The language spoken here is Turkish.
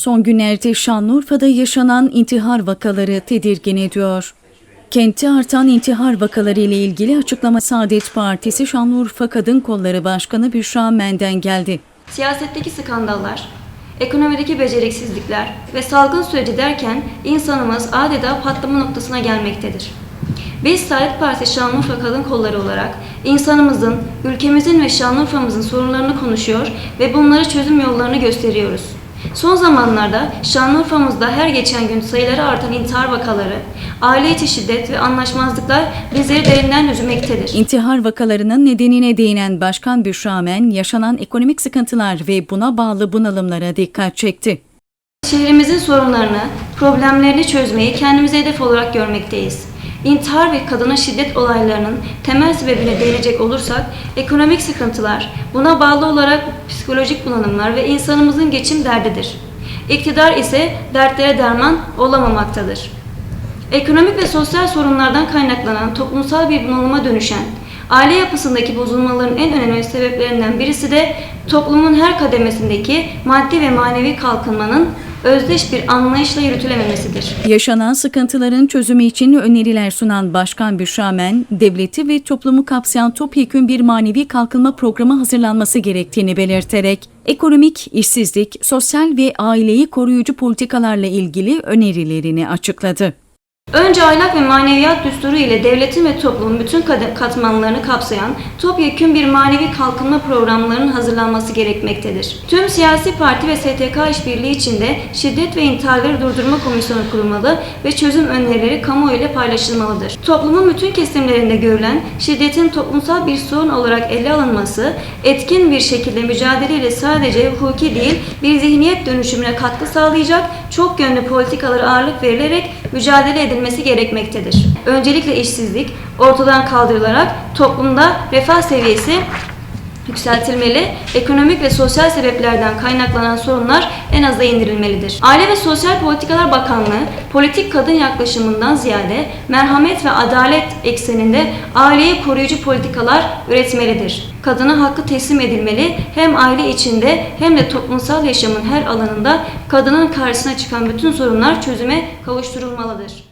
Son günlerde Şanlıurfa'da yaşanan intihar vakaları tedirgin ediyor. Kentte artan intihar vakaları ile ilgili açıklama Saadet Partisi Şanlıurfa Kadın Kolları Başkanı Büşra Menden geldi. Siyasetteki skandallar, ekonomideki beceriksizlikler ve salgın süreci derken insanımız adeta patlama noktasına gelmektedir. Biz Saadet Partisi Şanlıurfa Kadın Kolları olarak insanımızın, ülkemizin ve Şanlıurfa'mızın sorunlarını konuşuyor ve bunları çözüm yollarını gösteriyoruz. Son zamanlarda Şanlıurfa'mızda her geçen gün sayıları artan intihar vakaları, aile içi şiddet ve anlaşmazlıklar bizleri derinden üzmektedir. İntihar vakalarının nedenine değinen Başkan Büşra Men, yaşanan ekonomik sıkıntılar ve buna bağlı bunalımlara dikkat çekti. Şehrimizin sorunlarını, problemlerini çözmeyi kendimize hedef olarak görmekteyiz. İntihar ve kadına şiddet olaylarının temel sebebine değinecek olursak, ekonomik sıkıntılar, buna bağlı olarak psikolojik bunalımlar ve insanımızın geçim derdidir. İktidar ise dertlere derman olamamaktadır. Ekonomik ve sosyal sorunlardan kaynaklanan toplumsal bir bunalıma dönüşen, aile yapısındaki bozulmaların en önemli sebeplerinden birisi de toplumun her kademesindeki maddi ve manevi kalkınmanın özdeş bir anlayışla yürütülememesidir. Yaşanan sıkıntıların çözümü için öneriler sunan Başkan Büşra Men, devleti ve toplumu kapsayan topyekün bir manevi kalkınma programı hazırlanması gerektiğini belirterek, ekonomik, işsizlik, sosyal ve aileyi koruyucu politikalarla ilgili önerilerini açıkladı. Önce ahlak ve maneviyat düsturu ile devletin ve toplumun bütün katmanlarını kapsayan topyekün bir manevi kalkınma programlarının hazırlanması gerekmektedir. Tüm siyasi parti ve STK işbirliği içinde şiddet ve intiharları durdurma komisyonu kurulmalı ve çözüm önerileri kamuoyu ile paylaşılmalıdır. Toplumun bütün kesimlerinde görülen şiddetin toplumsal bir sorun olarak ele alınması, etkin bir şekilde mücadele ile sadece hukuki değil bir zihniyet dönüşümüne katkı sağlayacak çok yönlü politikalara ağırlık verilerek mücadele edilmesi gerekmektedir. Öncelikle işsizlik ortadan kaldırılarak toplumda refah seviyesi yükseltilmeli, ekonomik ve sosyal sebeplerden kaynaklanan sorunlar en aza indirilmelidir. Aile ve Sosyal Politikalar Bakanlığı, politik kadın yaklaşımından ziyade merhamet ve adalet ekseninde aileyi koruyucu politikalar üretmelidir. Kadına hakkı teslim edilmeli, hem aile içinde hem de toplumsal yaşamın her alanında kadının karşısına çıkan bütün sorunlar çözüme kavuşturulmalıdır.